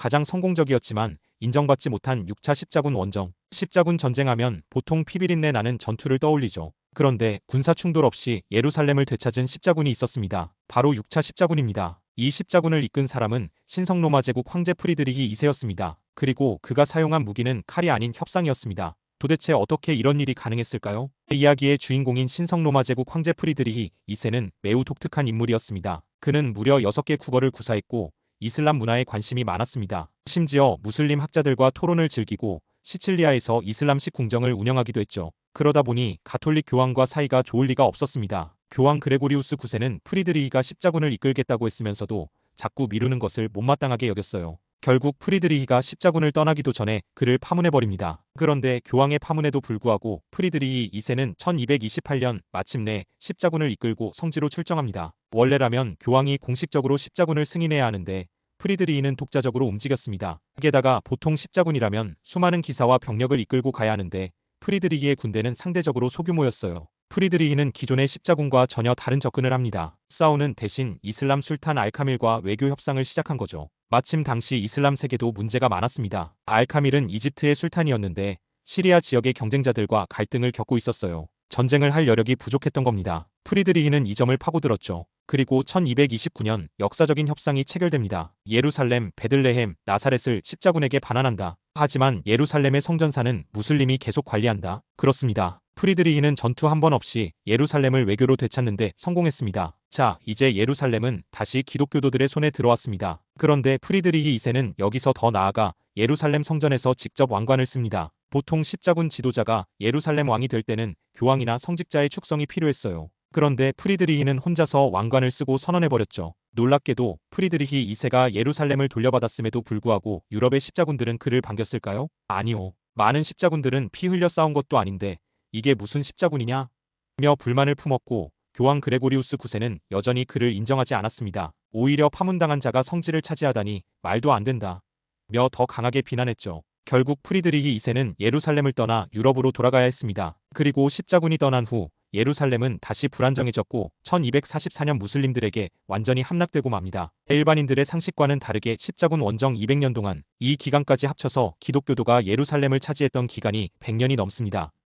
가장 성공적이었지만 인정받지 못한 6차 십자군 원정. 십자군 전쟁하면 보통 피비린내 나는 전투를 떠올리죠. 그런데 군사 충돌 없이 예루살렘을 되찾은 십자군이 있었습니다. 바로 6차 십자군입니다. 이 십자군을 이끈 사람은 신성 로마 제국 황제 프리드리히 2세였습니다. 그리고 그가 사용한 무기는 칼이 아닌 협상이었습니다. 도대체 어떻게 이런 일이 가능했을까요? 이 이야기의 주인공인 신성 로마 제국 황제 프리드리히 2세는 매우 독특한 인물이었습니다. 그는 무려 6개 국어를 구사했고 이슬람 문화에 관심이 많았습니다. 심지어 무슬림 학자들과 토론을 즐기고 시칠리아에서 이슬람식 궁정을 운영하기도 했죠. 그러다 보니 가톨릭 교황과 사이가 좋을 리가 없었습니다. 교황 그레고리우스 9세는 프리드리히가 십자군을 이끌겠다고 했으면서도 자꾸 미루는 것을 못마땅하게 여겼어요. 결국 프리드리히가 십자군을 떠나기도 전에 그를 파문해버립니다. 그런데 교황의 파문에도 불구하고 프리드리히 2세는 1228년 마침내 십자군을 이끌고 성지로 출정합니다. 원래라면 교황이 공식적으로 십자군을 승인해야 하는데 프리드리히는 독자적으로 움직였습니다. 게다가 보통 십자군이라면 수많은 기사와 병력을 이끌고 가야 하는데 프리드리히의 군대는 상대적으로 소규모였어요. 프리드리히는 기존의 십자군과 전혀 다른 접근을 합니다. 사우는 대신 이슬람 술탄 알카밀과 외교 협상을 시작한 거죠. 마침 당시 이슬람 세계도 문제가 많았습니다. 알카밀은 이집트의 술탄이었는데 시리아 지역의 경쟁자들과 갈등을 겪고 있었어요. 전쟁을 할 여력이 부족했던 겁니다. 프리드리히는 이 점을 파고들었죠. 그리고 1229년 역사적인 협상이 체결됩니다. 예루살렘, 베들레헴, 나사렛을 십자군에게 반환한다. 하지만 예루살렘의 성전사는 무슬림이 계속 관리한다. 그렇습니다. 프리드리히는 전투 한 번 없이 예루살렘을 외교로 되찾는데 성공했습니다. 자, 이제 예루살렘은 다시 기독교도들의 손에 들어왔습니다. 그런데 프리드리히 2세는 여기서 더 나아가 예루살렘 성전에서 직접 왕관을 씁니다. 보통 십자군 지도자가 예루살렘 왕이 될 때는 교황이나 성직자의 축성이 필요했어요. 그런데 프리드리히는 혼자서 왕관을 쓰고 선언해버렸죠. 놀랍게도 프리드리히 2세가 예루살렘을 돌려받았음에도 불구하고 유럽의 십자군들은 그를 반겼을까요? 아니요. 많은 십자군들은 피 흘려 싸운 것도 아닌데 이게 무슨 십자군이냐? 며 불만을 품었고 교황 그레고리우스 9세는 여전히 그를 인정하지 않았습니다. 오히려 파문당한 자가 성지를 차지하다니 말도 안 된다. 며 더 강하게 비난했죠. 결국 프리드리히 2세는 예루살렘을 떠나 유럽으로 돌아가야 했습니다. 그리고 십자군이 떠난 후 예루살렘은 다시 불안정해졌고 1244년 무슬림들에게 완전히 함락되고 맙니다. 일반인들의 상식과는 다르게 십자군 원정 200년 동안 이 기간까지 합쳐서 기독교도가 예루살렘을 차지했던 기간이 100년이 넘습니다.